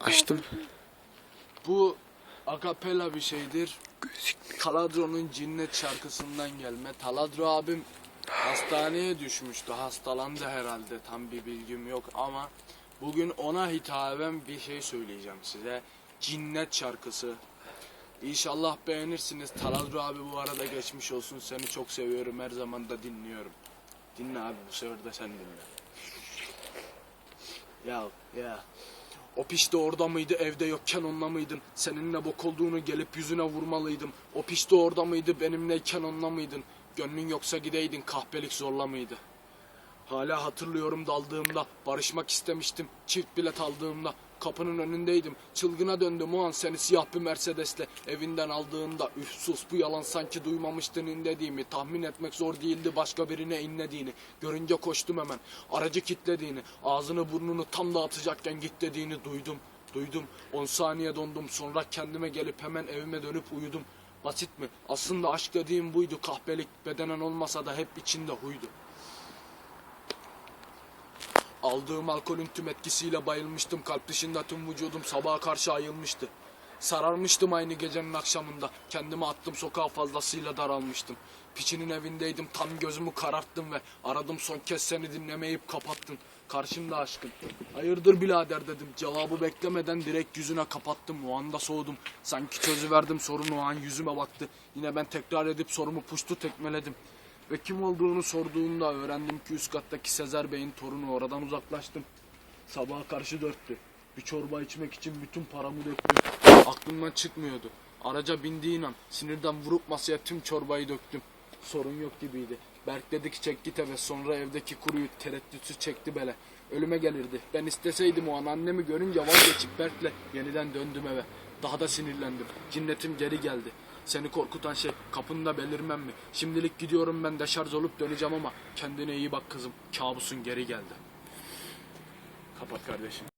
Açtım. Bu akapela bir şeydir. Taladro'nun cinnet şarkısından gelme. Taladro abim hastaneye düşmüştü. Hastalandı herhalde. Tam bir bilgim yok ama bugün ona hitaben bir şey söyleyeceğim size. Cinnet şarkısı. İnşallah beğenirsiniz. Taladro abi bu arada geçmiş olsun. Seni çok seviyorum. Her zaman da dinliyorum. Dinle abi bu sefer de sen dinle. Ya ya. O piş de orada mıydı evde yokken onunla mıydın? Seninle bok olduğunu gelip yüzüne vurmalıydım. O piş de orada mıydı benimleyken onunla mıydın? Gönlün yoksa gideydin kahpelik zorla mıydı? Hala hatırlıyorum daldığımda barışmak istemiştim çift bilet aldığımda kapının önündeydim. Çılgına döndüm o an seni siyah bir Mercedes'le evinden aldığında üf sus bu yalan sanki duymamıştın inlediğimi. Tahmin etmek zor değildi başka birine inlediğini. Görünce koştum hemen aracı kilitlediğini ağzını burnunu tam dağıtacakken git dediğini duydum. Duydum 10 saniye dondum. Sonra kendime gelip hemen evime dönüp uyudum. Basit mi? Aslında aşk dediğim buydu. Kahpelik bedenen olmasa da hep içinde huydu Aldığım alkolün tüm etkisiyle bayılmıştım. Kalp dışında tüm vücudum sabaha karşı ayılmıştı. Sararmıştım aynı gecenin akşamında. Kendimi attım sokağa fazlasıyla daralmıştım. Piçinin evindeydim tam gözümü kararttım ve aradım son kez seni dinlemeyip kapattın. Karşımda aşkın. Hayırdır birader dedim. Cevabı beklemeden direkt yüzüne kapattım. O anda soğudum. Sanki çözüverdim sorunu o an yüzüme baktı. Yine ben tekrar edip sorumu puştu tekmeledim. Ve kim olduğunu sorduğunda öğrendim ki üst kattaki Sezer Bey'in torunu oradan uzaklaştım. Sabaha karşı dörttü. Bir çorba içmek için bütün paramı döktüm. Aklımdan çıkmıyordu. Araca bindiğin an sinirden vurup masaya tüm çorbayı döktüm. Sorun yok gibiydi. Berk dedi ki çek git eve sonra evdeki kuruyu tereddütsüz çekti bele. Ölüme gelirdi. Ben isteseydim o an annemi görünce vazgeçip Berk'le yeniden döndüm eve. Daha da sinirlendim. Cinnetim geri geldi. Seni korkutan şey kapında belirmem mi? Şimdilik gidiyorum ben de şarj olup döneceğim ama kendine iyi bak kızım. Kabusun geri geldi. Kapat kardeşim.